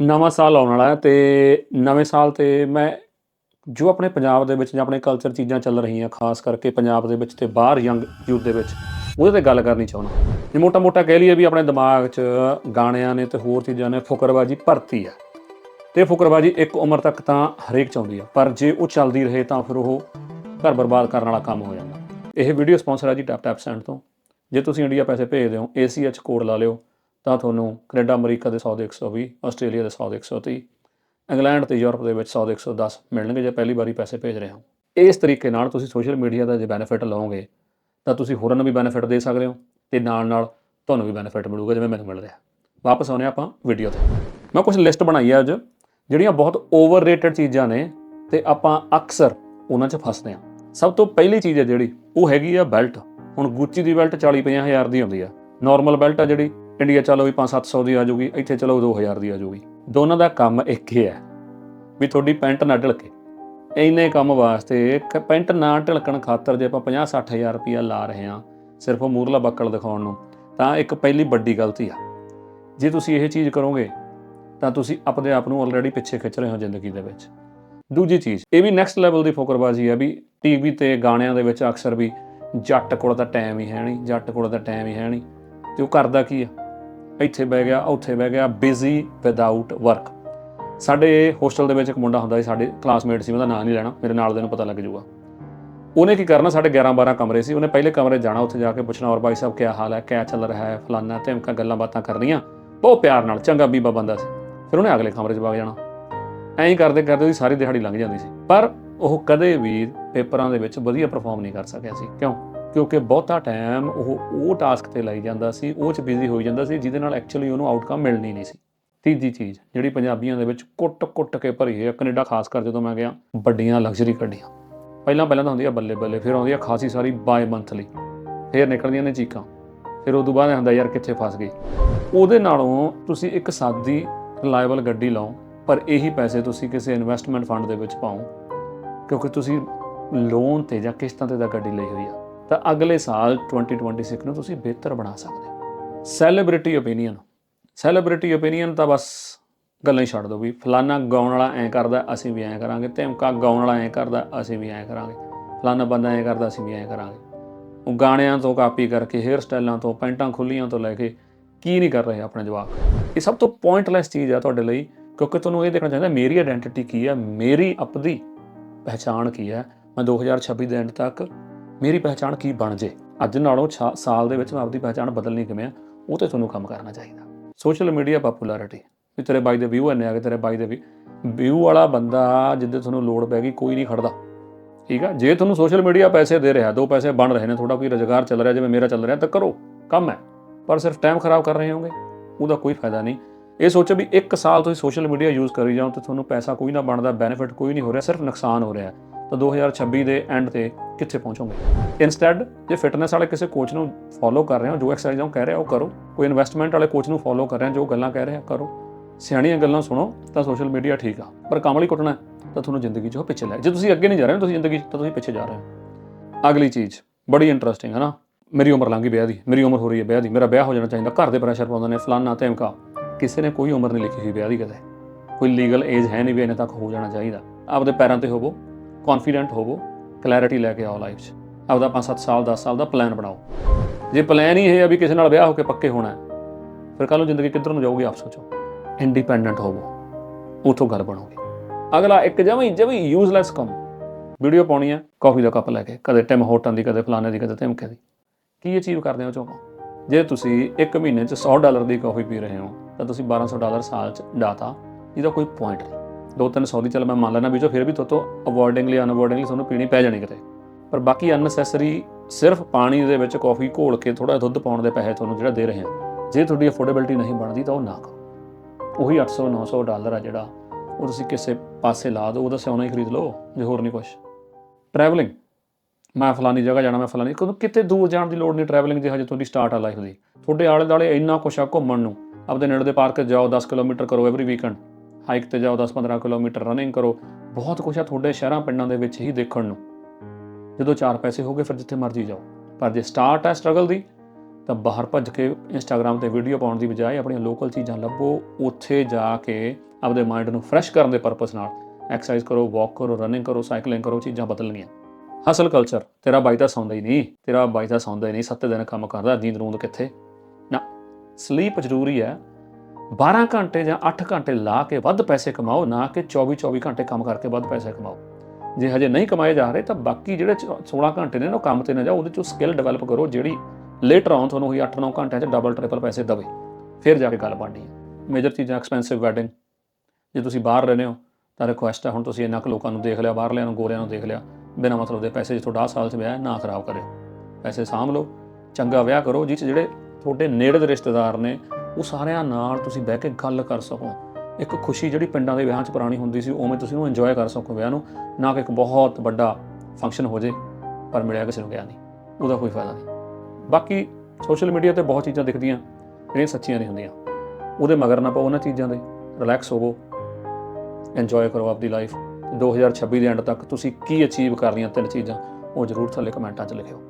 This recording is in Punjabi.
ਨਵਾਂ ਸਾਲ ਆਉਣ ਵਾਲਾ ਹੈ ਤੇ ਨਵੇਂ ਸਾਲ ਤੇ ਮੈਂ ਜੋ ਆਪਣੇ ਪੰਜਾਬ ਦੇ ਵਿੱਚ ਜਾਂ ਆਪਣੇ ਕਲਚਰ ਚੀਜ਼ਾਂ ਚੱਲ ਰਹੀਆਂ, ਖਾਸ ਕਰਕੇ ਪੰਜਾਬ ਦੇ ਵਿੱਚ ਤੇ ਬਾਹਰ ਯੰਗ ਯੂਥ ਦੇ ਵਿੱਚ, ਉਹਦੇ ਤੇ ਗੱਲ ਕਰਨੀ ਚਾਹੁੰਦਾ। ਜੇ ਮੋਟਾ ਮੋਟਾ ਕਹਿ ਲਈਏ ਵੀ ਆਪਣੇ ਦਿਮਾਗ 'ਚ ਗਾਣਿਆਂ ਨੇ ਤੇ ਹੋਰ ਚੀਜ਼ਾਂ ਨੇ ਫੁਕਰਬਾਜੀ ਭਰਤੀ ਆ। ਤੇ ਫੁਕਰਬਾਜੀ ਇੱਕ ਉਮਰ ਤੱਕ ਤਾਂ ਹਰੇਕ ਚਾਹੁੰਦੀ ਆ, ਪਰ ਜੇ ਉਹ ਚੱਲਦੀ ਰਹੇ ਤਾਂ ਫਿਰ ਉਹ ਘਰ ਬਰਬਾਦ ਕਰਨ ਵਾਲਾ ਕੰਮ ਹੋ ਜਾਂਦਾ। ਇਹ ਵੀਡੀਓ ਸਪਾਂਸਰ ਹੈ ਜੀ ਟੈਪ ਟੈਪ ਸੈਂਡ ਤੋਂ। ਜੇ ਤੁਸੀਂ ਇੰਡੀਆ ਪੈਸੇ ਭੇਜਦੇ ਹੋ ACH ਕੋਡ ਲਾ ਲਿਓ। ਤਾਂ ਤੁਹਾਨੂੰ ਕੈਨੇਡਾ, ਅਮਰੀਕਾ ਦੇ 100 ਦੇ 120 ਆਸਟ੍ਰੇਲੀਆ ਦੇ 100 ਦੇ 130 ਇੰਗਲੈਂਡ ਤੇ ਯੂਰਪ ਦੇ ਵਿੱਚ 100 ਦੇ 110 ਮਿਲਣਗੇ ਜੇ ਪਹਿਲੀ ਵਾਰੀ ਪੈਸੇ ਭੇਜ ਰਹੇ ਹੋ। ਇਸ ਤਰੀਕੇ ਨਾਲ ਤੁਸੀਂ ਸੋਸ਼ਲ ਮੀਡੀਆ ਦਾ ਜੇ ਬੈਨੀਫਿਟ ਲਓਗੇ, ਤਾਂ ਤੁਸੀਂ ਹੋਰਾਂ ਨੂੰ ਵੀ ਬੈਨੀਫਿਟ ਦੇ ਸਕਦੇ ਹੋ ਤੇ ਨਾਲ ਨਾਲ ਤੁਹਾਨੂੰ ਵੀ ਬੈਨੀਫਿਟ ਮਿਲੂਗਾ ਜਿਵੇਂ ਮੈਨੂੰ ਮਿਲ ਰਿਹਾ। ਵਾਪਸ ਆਉਂਦੇ ਹਾਂ ਆਪਾਂ ਵੀਡੀਓ ਤੇ। ਮੈਂ ਕੁਝ ਲਿਸਟ ਬਣਾਈ ਹੈ ਅੱਜ, ਜਿਹੜੀਆਂ ਬਹੁਤ ਓਵਰਰੇਟਡ ਚੀਜ਼ਾਂ ਨੇ ਤੇ ਆਪਾਂ ਅਕਸਰ ਉਹਨਾਂ 'ਚ ਫਸਦੇ ਹਾਂ। ਸਭ ਤੋਂ ਪਹਿਲੀ ਚੀਜ਼ ਹੈ ਜਿਹੜੀ, ਉਹ ਹੈਗੀ ਆ ਬੈਲਟ ਹੁਣ ਗੁੱਚੀ ਦੀ ਬੈਲਟ 40 50 ਹਜ਼ਾਰ ਦੀ ਹੁੰਦੀ ਆ। ਨਾਰਮਲ ਬੈਲਟ ਆ ਜਿਹੜੀ ਇੰਡੀਆ ਚਲੋ ਵੀ 5-700 ਦੀ ਆ ਜਾਊਗੀ, ਇੱਥੇ ਚਲੋ 2000 ਦੀ ਆ ਜਾਊਗੀ। ਦੋਨਾਂ ਦਾ ਕੰਮ ਇੱਕ ਹੀ ਹੈ ਵੀ ਤੁਹਾਡੀ ਪੈਂਟ ਨਾ ਢਲਕੇ। ਇੰਨੇ ਕੰਮ ਵਾਸਤੇ ਇੱਕ ਪੈਂਟ ਨਾ ਢਲਕਣ ਖਾਤਰ ਜੇ ਆਪਾਂ 50-60 ਹਜ਼ਾਰ ਰੁਪਇਆ ਲਾ ਰਹੇ ਹਾਂ ਸਿਰਫ ਉਹ ਮੂਰਲਾ ਬੱਕਲ ਦਿਖਾਉਣ ਨੂੰ, ਤਾਂ ਇੱਕ ਪਹਿਲੀ ਵੱਡੀ ਗਲਤੀ ਆ। ਜੇ ਤੁਸੀਂ ਇਹ ਚੀਜ਼ ਕਰੋਗੇ, ਤਾਂ ਤੁਸੀਂ ਆਪਣੇ ਆਪ ਨੂੰ ਆਲਰੇਡੀ ਪਿੱਛੇ ਖਿੱਚ ਰਹੇ ਹੋ ਜ਼ਿੰਦਗੀ ਦੇ ਵਿੱਚ। ਦੂਜੀ ਚੀਜ਼, ਇਹ ਵੀ ਨੈਕਸਟ ਲੈਵਲ ਦੀ ਫੋਕਰਬਾਜ਼ੀ ਆ ਵੀ ਟੀਵੀ ਤੇ ਗਾਣਿਆਂ ਦੇ ਵਿੱਚ ਅਕਸਰ ਵੀ ਜੱਟ ਕੋਲ ਤਾਂ ਟਾਈਮ ਹੀ ਹੈ ਨਹੀਂ, ਜੱਟ ਕੋਲ ਤਾਂ ਟਾਈਮ ਹੀ ਹੈ ਨਹੀਂ, ਤੇ ਉਹ ਕਰਦਾ ਕੀ ਆ? ਇੱਥੇ ਬਹਿ ਗਿਆ, ਉੱਥੇ ਬਹਿ ਗਿਆ ਬਿਜ਼ੀ ਵਿਦਆਊਟ ਵਰਕ ਸਾਡੇ ਹੋਸਟਲ ਦੇ ਵਿੱਚ ਇੱਕ ਮੁੰਡਾ ਹੁੰਦਾ ਸੀ, ਸਾਡੇ ਕਲਾਸਮੇਟ ਸੀ, ਉਹਦਾ ਨਾਂ ਨਹੀਂ ਲੈਣਾ, ਮੇਰੇ ਨਾਲ ਦੇ ਨੂੰ ਪਤਾ ਲੱਗ ਜਾਊਗਾ। ਉਹਨੇ ਕੀ ਕਰਨਾ, ਸਾਡੇ 11 12 ਕਮਰੇ ਸੀ, ਉਹਨੇ ਪਹਿਲੇ ਕਮਰੇ ਜਾਣਾ, ਉੱਥੇ ਜਾ ਕੇ ਪੁੱਛਣਾ ਔਰ ਭਾਈ ਸਾਹਿਬ ਕੀ ਹਾਲ ਹੈ? ਕਿਆ ਚੱਲ ਰਿਹਾ ਹੈ? ਫਲਾਨਾ ਧਮਕਾ ਗੱਲਾਂ ਬਾਤਾਂ ਕਰਨੀਆਂ? ਬਹੁਤ ਪਿਆਰ ਨਾਲ, ਚੰਗਾ ਬੀਬਾ ਬੰਦਾ ਸੀ। ਫਿਰ ਉਹਨੇ ਅਗਲੇ ਕਮਰੇ 'ਚ ਵਗ ਜਾਣਾ। ਐਂ ਹੀ ਕਰਦੇ ਕਰਦੇ ਉਹਦੀ ਸਾਰੀ ਦਿਹਾੜੀ ਲੰਘ ਜਾਂਦੀ ਸੀ। ਪਰ ਉਹ ਕਦੇ ਵੀ ਪੇਪਰਾਂ ਦੇ ਵਿੱਚ ਵਧੀਆ ਪਰਫਾਰਮ ਨਹੀਂ ਕਰ ਸਕਿਆ ਸੀ। ਕਿਉਂ? ਕਿਉਂਕਿ ਬਹੁਤਾ ਟਾਈਮ ਉਹ ਉਹ ਟਾਸਕ ਤੇ ਲਾਈ ਜਾਂਦਾ ਸੀ, ਉਹ 'ਚ ਬਿਜ਼ੀ ਹੋਈ ਜਾਂਦਾ ਸੀ, ਜਿਹਦੇ ਨਾਲ ਐਕਚੁਅਲੀ ਉਹਨੂੰ ਆਊਟਕਮ ਮਿਲਣੀ ਨਹੀਂ ਸੀ। ਤੀਜੀ ਚੀਜ਼, ਜਿਹੜੀ ਪੰਜਾਬੀਆਂ ਦੇ ਵਿੱਚ ਕੁੱਟ-ਕੁੱਟ ਕੇ ਭਰੀ ਹੈ, ਕੈਨੇਡਾ, ਖਾਸ ਕਰ ਜਦੋਂ ਮੈਂ ਗਿਆ, ਵੱਡੀਆਂ ਲਗਜ਼ਰੀ ਗੱਡੀਆਂ। ਪਹਿਲਾਂ ਪਹਿਲਾਂ ਤਾਂ ਹੁੰਦੀ ਆ ਬੱਲੇ ਬੱਲੇ ਫਿਰ ਆਉਂਦੀ ਆ ਖਾਸੀ ਸਾਰੀ ਬਾਏ ਮੰਥਲੀ ਫਿਰ ਨਿਕਲਦੀਆਂ ਨੇ ਚੀਕਾਂ। ਫਿਰ ਉਦੋਂ ਬਾਅਦ ਇਹ ਹੁੰਦਾ, ਯਾਰ, ਕਿੱਥੇ ਫਸ ਗਈ? ਉਹਦੇ ਨਾਲੋਂ ਤੁਸੀਂ ਇੱਕ ਸਾਦੀ ਰਿਲਾਇਬਲ ਗੱਡੀ ਲਓ, ਪਰ ਇਹੀ ਪੈਸੇ ਤੁਸੀਂ ਕਿਸੇ ਇਨਵੈਸਟਮੈਂਟ ਫੰਡ ਦੇ ਵਿੱਚ ਪਾਓ, ਕਿਉਂਕਿ ਤੁਸੀਂ ਲੋਨ ਤੇ ਜਾਂ ਕਿਸ਼ਤਾਂ ਤੇ ਦਾ ਗੱਡੀ ਲਈ ਹੋਈ ਆ। ਤਾਂ ਅਗਲੇ ਸਾਲ 2026 ਨੂੰ ਤੁਸੀਂ ਬਿਹਤਰ ਬਣਾ ਸਕਦੇ ਹੋ। ਸੈਲੀਬ੍ਰਿਟੀ ਓਪੀਨੀਅਨ ਸੈਲੀਬ੍ਰਿਟੀ ਓਪੀਨੀਅਨ ਤਾਂ ਬਸ ਗੱਲਾਂ ਹੀ ਛੱਡ ਦਿਓ ਵੀ ਫਲਾਨਾ ਗਾਉਣ ਵਾਲਾ ਐਂ ਕਰਦਾ, ਅਸੀਂ ਵੀ ਐਂ ਕਰਾਂਗੇ। ਧਮਕਾ ਗਾਉਣ ਵਾਲਾ ਐਂ ਕਰਦਾ, ਅਸੀਂ ਵੀ ਐਂ ਕਰਾਂਗੇ। ਫਲਾਨਾ ਬੰਦਾ ਐਂ ਕਰਦਾ, ਅਸੀਂ ਵੀ ਐਂ ਕਰਾਂਗੇ। ਉਹ ਗਾਣਿਆਂ ਤੋਂ ਕਾਪੀ ਕਰਕੇ ਹੇਅਰ ਸਟਾਈਲਾਂ ਤੋਂ, ਪੈਂਟਾਂ ਖੁੱਲੀਆਂ ਤੋਂ ਲੈ ਕੇ ਕੀ ਨਹੀਂ ਕਰ ਰਹੇ ਆਪਣੇ ਜਵਾਬ ਇਹ ਸਭ ਤੋਂ ਪੁਆਇੰਟਲੈਸ ਚੀਜ਼ ਆ ਤੁਹਾਡੇ ਲਈ, ਕਿਉਂਕਿ ਤੁਹਾਨੂੰ ਇਹ ਦੇਖਣਾ ਚਾਹੀਦਾ ਮੇਰੀ ਆਇਡੈਂਟੀਟੀ ਕੀ ਹੈ ਮੇਰੀ ਆਪਦੀ ਪਹਿਚਾਣ ਕੀ ਹੈ ਮੈਂ 2026 ਦੇ ਐਂਡ ਤੱਕ ਮੇਰੀ ਪਹਿਚਾਣ ਕੀ ਬਣ ਜੇ? ਅੱਜ ਨਾਲੋਂ ਛਾ- ਸਾਲ ਦੇ ਵਿੱਚ ਮੈਂ ਆਪਦੀ ਪਹਿਚਾਣ ਬਦਲਣੀ ਕਿਵੇਂ ਆ? ਉਹ ਤੇ ਤੁਹਾਨੂੰ ਕੰਮ ਕਰਨਾ ਚਾਹੀਦਾ। ਸੋਸ਼ਲ ਮੀਡੀਆ ਪਪੂਲੈਰਿਟੀ ਵੀ ਤੇਰੇ ਬਾਈ ਦੇ ਵਿਊ ਇੰਨੇ ਆ ਗਏ, ਤੇਰੇ ਬਾਈ ਦੇ ਵੀ ਵਿਊ ਵਾਲਾ ਬੰਦਾ ਜਿੱਦੇ ਤੁਹਾਨੂੰ ਲੋੜ ਪੈ ਗਈ, ਕੋਈ ਨਹੀਂ ਖੜਦਾ। ਠੀਕ ਆ? ਜੇ ਤੁਹਾਨੂੰ ਸੋਸ਼ਲ ਮੀਡੀਆ ਪੈਸੇ ਦੇ ਰਿਹਾ, ਦੋ ਪੈਸੇ ਬਣ ਰਹੇ ਨੇ, ਤੁਹਾਡਾ ਕੋਈ ਰੁਜ਼ਗਾਰ ਚੱਲ ਰਿਹਾ, ਜਿਵੇਂ ਮੇਰਾ ਚੱਲ ਰਿਹਾ, ਤਾਂ ਕਰੋ। ਕੰਮ ਹੈ। ਪਰ ਸਿਰਫ ਟਾਈਮ ਖਰਾਬ ਕਰ ਰਹੇ ਹੋਗੇ। ਉਹਦਾ ਕੋਈ ਫਾਇਦਾ ਨਹੀਂ। ਇਹ ਸੋਚੋ ਵੀ ਇੱਕ ਸਾਲ ਤੁਸੀਂ ਸੋਸ਼ਲ ਮੀਡੀਆ ਯੂਜ਼ ਕਰੀ ਜਾਓ ਤੇ ਤੁਹਾਨੂੰ ਪੈਸਾ ਕੋਈ ਨਾ ਬਣਦਾ ਬੈਨੀਫਿਟ ਕੋਈ ਨਹੀਂ ਹੋ ਰਿਹਾ, ਸਿਰਫ ਨੁਕਸਾਨ ਹੋ ਰਿਹਾ। ਤਾਂ 2026 ਦੇ ਐਂਡ ਤੇ ਕਿੱਥੇ ਪਹੁੰਚੋਗੇ? ਇਨਸਟੈਡ ਜੇ ਫਿਟਨੈਸ ਵਾਲੇ ਕਿਸੇ ਕੋਚ ਨੂੰ ਫੋਲੋ ਕਰ ਰਹੇ ਹੋ, ਜੋ ਐਕਸਰਸਾਈਜ਼ਾਂ ਉਹ ਕਹਿ ਰਿਹਾ, ਉਹ ਕਰੋ। ਕੋਈ ਇਨਵੈਸਟਮੈਂਟ ਵਾਲੇ ਕੋਚ ਨੂੰ ਫੋਲੋ ਕਰ ਰਿਹਾ ਜੋ ਗੱਲਾਂ ਕਹਿ ਰਿਹਾ, ਕਰੋ। ਸਿਆਣੀਆਂ ਗੱਲਾਂ ਸੁਣੋ, ਤਾਂ ਸੋਸ਼ਲ ਮੀਡੀਆ ਠੀਕ ਆ। ਪਰ ਕਮਲੀ ਕੁੱਟਣਾ, ਤਾਂ ਤੁਹਾਨੂੰ ਜ਼ਿੰਦਗੀ 'ਚ ਉਹ ਪਿੱਛੇ ਲੈ ਜੇ ਤੁਸੀਂ ਅੱਗੇ ਨਹੀਂ ਜਾ ਰਹੇ ਹੋ, ਤੁਸੀਂ ਜ਼ਿੰਦਗੀ 'ਚ ਤਾਂ ਤੁਸੀਂ ਪਿੱਛੇ ਜਾ ਰਹੇ ਹੋ। ਅਗਲੀ ਚੀਜ਼, ਬੜੀ ਇੰਟਰਸਟਿੰਗ ਹੈ ਨਾ? ਮੇਰੀ ਉਮਰ ਲੰਘ ਗਈ ਵਿਆਹ ਦੀ, ਮੇਰੀ ਉਮਰ ਹੋ ਰਹੀ ਹੈ ਵਿਆਹ ਦੀ, ਮੇਰਾ ਵਿਆਹ ਹੋ ਜਾਣਾ ਚਾਹੀਦਾ, ਘਰ ਦੇ ਪ੍ਰੈਸ਼ਰ ਪਾਉਂਦੇ ਨੇ, ਫਲਾਨਾ ਧਮਕਾ। ਕਿਸੇ ਨੇ ਕੋਈ ਉਮਰ ਨਹੀਂ ਲਿਖੀ ਹੋਈ ਵਿਆਹ ਦੀ ਕਦੇ। ਕੋਈ ਲੀਗਲ ਏਜ ਹੈ ਨਹੀਂ ਵੀ ਇਹਨੇ ਤੱਕ ਹੋ ਜਾਣਾ ਚਾਹੀਦਾ। ਆਪਦੇ ਪੈਰਾਂ ਤੇ ਹੋਵੋ ਕੌਨਫੀਡੈਂਟ ਹੋਵੋ ਕਲੈਰਿਟੀ ਲੈ ਕੇ ਆਓ ਲਾਈਫ 'ਚ। ਆਪਦਾ 5-7 ਸਾਲ 10 ਸਾਲ ਦਾ ਪਲਾਨ ਬਣਾਓ। ਜੇ ਪਲਾਨ ਹੀ ਇਹ ਆ ਵੀ ਕਿਸੇ ਨਾਲ ਵਿਆਹ ਹੋ ਕੇ ਪੱਕੇ ਹੋਣਾ ਹੈ, ਫਿਰ ਕੱਲ ਨੂੰ ਜ਼ਿੰਦਗੀ ਕਿੱਧਰ ਨੂੰ ਜਾਊਗੀ ਆਪ ਸੋਚੋ। ਇੰਡੀਪੈਂਡੈਂਟ ਹੋਵੋ। ਉਥੋਂ ਗੱਲ ਬਣੋਗੇ। ਅਗਲਾ ਇੱਕ ਜਮਈ ਜਮਈ ਯੂਜ਼ਲੈਸ ਕੰਮ। ਵੀਡੀਓ ਪਾਉਣੀ ਹੈ ਕਾਫੀ ਦਾ ਕੱਪ ਲੈ ਕੇ ਕਦੇ ਟਿਮ ਹੋਟਨ ਦੀ ਕਦੇ ਫਲਾਣੇ ਦੀ ਕਦੇ ਧਮਕੇ ਦੀ। ਕੀ ਅਚੀਵ ਕਰਦੇ ਹੋ ਚੋਕੋ? ਜੇ ਤੁਸੀਂ ਇੱਕ ਮਹੀਨੇ 'ਚ 100 ਡਾਲਰ ਦੀ ਕਾਫੀ ਪੀ ਰਹੇ ਹੋ ਤਾਂ ਤੁਸੀਂ 1200 ਡਾਲਰ ਸਾਲ 'ਚ ਡਾਤਾ ਇਹਦਾ ਕੋਈ ਪੁਆਇੰਟ ਨਹੀਂ। ਦੋ ਤਿੰਨ ਸੌ ਦੀ ਚੱਲ ਮੈਂ ਮੰਨ ਲੈਣਾ ਵੀ ਜੋ ਫਿਰ ਵੀ ਤੋਤੋਂ ਅਵੋਇਡਿੰਗਲੀ ਅਨਅਵੋਇਡਿੰਗਲੀ ਤੁਹਾਨੂੰ ਪੀਣੀ ਪੈ ਜਾਣੀ ਕਿਤੇ। ਪਰ ਬਾਕੀ ਅਨਨੈਸੈਸਰੀ ਸਿਰਫ ਪਾਣੀ ਦੇ ਵਿੱਚ ਕਾਫੀ ਘੋਲ ਕੇ ਥੋੜਾ ਦੁੱਧ ਪਾਉਣ ਦੇ ਪੈਸੇ ਤੁਹਾਨੂੰ ਜਿਹੜਾ ਦੇ ਰਹੇ ਆ ਜੇ ਤੁਹਾਡੀ ਅਫੋਰਡੇਬਿਲਟੀ ਨਹੀਂ ਬਣਦੀ ਤਾਂ ਉਹ ਨਾ ਕਰੋ। ਉਹੀ 800 900 ਡਾਲਰ ਆ ਜਿਹੜਾ ਉਹ ਤੁਸੀਂ ਕਿਸੇ ਪਾਸੇ ਲਾ ਦਿਓ, ਉਹਦਾ ਸਿਉਣਾ ਹੀ ਖਰੀਦ ਲਓ, ਜੇ ਹੋਰ ਨਹੀਂ ਕੁਝ ਟਰੈਵਲਿੰਗ ਮੈਂ ਫਲਾਨੀ ਜਗ੍ਹਾ ਜਾਣਾ, ਮੈਂ ਫਲਾਨੀ ਕਿਉਂਕਿ ਕਿਤੇ ਦੂਰ ਜਾਣ ਦੀ ਲੋੜ ਨਹੀਂ ਟਰੈਵਲਿੰਗ ਜੇ ਹਜੇ ਤੁਹਾਡੀ ਸਟਾਰਟ ਆ ਲਾਈਫ ਦੀ। ਤੁਹਾਡੇ ਆਲੇ ਦਾਲੇ ਇੰਨਾ ਕੁਛ ਆ ਘੁੰਮਣ ਨੂੰ। ਆਪਦੇ ਨੇੜੇ ਦੇ ਪਾਰਕ ਜਾਓ 10 ਕਿਲੋਮੀਟਰ ਕਰੋ ਐਵਰੀ ਵੀਕਐਂਡ ਹਾਈਕ ਤੇ ਜਾਓ 10-15 ਕਿਲੋਮੀਟਰ ਰਨਿੰਗ ਕਰੋ। ਬਹੁਤ ਕੁਛ ਆ ਤੁਹਾਡੇ ਸ਼ਹਿਰਾਂ ਪਿੰਡਾਂ ਦੇ ਵਿੱਚ ਹੀ ਦੇਖਣ ਨੂੰ। ਜਦੋਂ ਚਾਰ ਪੈਸੇ ਹੋਗੇ ਫਿਰ ਜਿੱਥੇ ਮਰਜ਼ੀ ਜਾਓ। ਪਰ ਜੇ ਸਟਾਰਟ ਹੈ ਸਟਰਗਲ ਦੀ, ਤਾਂ ਬਾਹਰ ਭੱਜ ਕੇ ਇੰਸਟਾਗ੍ਰam ਤੇ ਵੀਡੀਓ ਪਾਉਣ ਦੀ ਬਜਾਏ ਆਪਣੀਆਂ ਲੋਕਲ ਚੀਜ਼ਾਂ ਲੱਭੋ। ਉੱਥੇ ਜਾ ਕੇ ਆਪਦੇ ਮਾਈਂਡ ਨੂੰ ਫਰੈਸ਼ ਕਰਨ ਦੇ ਪਰਪਸ ਨਾਲ ਐਕਸਰਸਾਈਜ਼ ਕਰੋ ਵਾਕ ਕਰੋ ਰਨਿੰਗ ਕਰੋ ਸਾਈਕਲਿੰਗ ਕਰੋ, ਚੀਜ਼ਾਂ ਬਦਲਣੀਆਂ। ਹਸਲ ਕਲਚਰ ਤੇਰਾ ਬਾਈ ਤਾਂ ਸੌਂਦਾ ਹੀ ਨਹੀਂ। ਤੇਰਾ ਬਾਈ ਤਾਂ ਸੌਂਦਾ ਹੀ ਨਹੀਂ, ਸੱਤ ਦਿਨ ਕੰਮ ਕਰਦਾ, ਨੀਂਦ ਰੂੰਦ ਕਿੱਥੇ? ਨਾ ਸਲੀਪ ਜ਼ਰੂਰੀ ਹੈ। 12 ਘੰਟੇ ਜਾਂ 8 ਘੰਟੇ ਲਾ ਕੇ ਵੱਧ ਪੈਸੇ ਕਮਾਓ, ਨਾ ਕਿ 24 24 ਘੰਟੇ ਕੰਮ ਕਰਕੇ ਵੱਧ ਪੈਸੇ ਕਮਾਓ। ਜੇ ਹਜੇ ਨਹੀਂ ਕਮਾਏ ਜਾ ਰਹੇ ਤਾਂ ਬਾਕੀ ਜਿਹੜੇ ਚ- 16 ਘੰਟੇ ਨੇ ਨਾ, ਉਹ ਕੰਮ ਤੇ ਨਾ ਜਾਓ, ਉਹਦੇ ਚੋਂ ਸਕਿੱਲ ਡਿਵੈਲਪ ਕਰੋ ਜਿਹੜੀ ਲੇਟਰ ਆਨ ਤੁਹਾਨੂੰ ਉਹੀ 8-9 ਘੰਟਿਆਂ 'ਚ ਡਬਲ ਟ੍ਰਿਪਲ ਪੈਸੇ ਦਵੇ। ਫਿਰ ਜਾ ਕੇ ਗੱਲ ਬਣਨੀ ਹੈ। ਮੇਜਰ ਚੀਜ਼ਾਂ ਐਕਸਪੈਂਸਿਵ ਵੈਡਿੰਗ ਜੇ ਤੁਸੀਂ ਬਾਹਰ ਰਹਿੰਦੇ ਹੋ, ਤਾਂ ਰਿਕੁਐਸਟ ਹੈ, ਹੁਣ ਤੁਸੀਂ ਇੰਨਾ ਕੁ ਲੋਕਾਂ ਨੂੰ ਦੇਖ ਲਿਆ, ਬਾਹਰਲਿਆਂ ਨੂੰ, ਗੋਰਿਆਂ ਨੂੰ ਦੇਖ ਲਿਆ, ਬਿਨਾਂ ਮਤਲਬ ਦੇ ਪੈਸੇ ਜੇ ਤੁਹਾਡਾ ਆਹ ਸਾਲ 'ਚ ਵਿਆਹ ਨਾ ਖਰਾਬ ਕਰਿਓ। ਪੈਸੇ ਸਾਂਭ ਲਓ, ਚੰਗਾ ਵਿਆਹ ਕਰੋ ਜਿਸ 'ਚ ਜਿਹੜੇ ਤੁਹਾਡੇ ਨੇੜੇ ਦੇ ਰਿਸ਼ਤੇਦਾਰ ਨੇ ਉਹ ਸਾਰਿਆਂ ਨਾਲ ਤੁਸੀਂ ਬਹਿ ਕੇ ਗੱਲ ਕਰ ਸਕੋ। ਇੱਕ ਖੁਸ਼ੀ ਜਿਹੜੀ ਪਿੰਡਾਂ ਦੇ ਵਿਆਹਾਂ 'ਚ ਪੁਰਾਣੀ ਹੁੰਦੀ ਸੀ, ਉਵੇਂ ਤੁਸੀਂ ਉਹਨੂੰ ਇੰਜੋਏ ਕਰ ਸਕੋ ਵਿਆਹ ਨੂੰ, ਨਾ ਕਿ ਇੱਕ ਬਹੁਤ ਵੱਡਾ ਫੰਕਸ਼ਨ ਹੋ ਜੇ, ਪਰ ਮਿਲਿਆ ਕਿਸੇ ਨੂੰ ਗਿਆ ਨਹੀਂ। ਉਹਦਾ ਕੋਈ ਫਾਇਦਾ ਨਹੀਂ। ਬਾਕੀ ਸੋਸ਼ਲ ਮੀਡੀਆ ਤੇ ਬਹੁਤ ਚੀਜ਼ਾਂ ਦਿਖਦੀਆਂ, ਜਿਹੜੀਆਂ ਸੱਚੀਆਂ ਨਹੀਂ ਹੁੰਦੀਆਂ। ਉਹਦੇ ਮਗਰ ਨਾ ਪਾਓ ਉਹਨਾਂ ਚੀਜ਼ਾਂ ਦੇ ਰਿਲੈਕਸ ਹੋਵੋ ਇੰਜੋਏ ਕਰੋ ਆਪਦੀ ਲਾਈਫ 2026 ਦੇ ਐਂਡ ਤੱਕ ਤੁਸੀਂ ਕੀ ਅਚੀਵ ਕਰਨੀਆਂ ਤਿੰਨ ਚੀਜ਼ਾਂ, ਉਹ ਜ਼ਰੂਰ ਥੱਲੇ ਕਮੈਂਟਾਂ 'ਚ ਲਿਖਿਓ।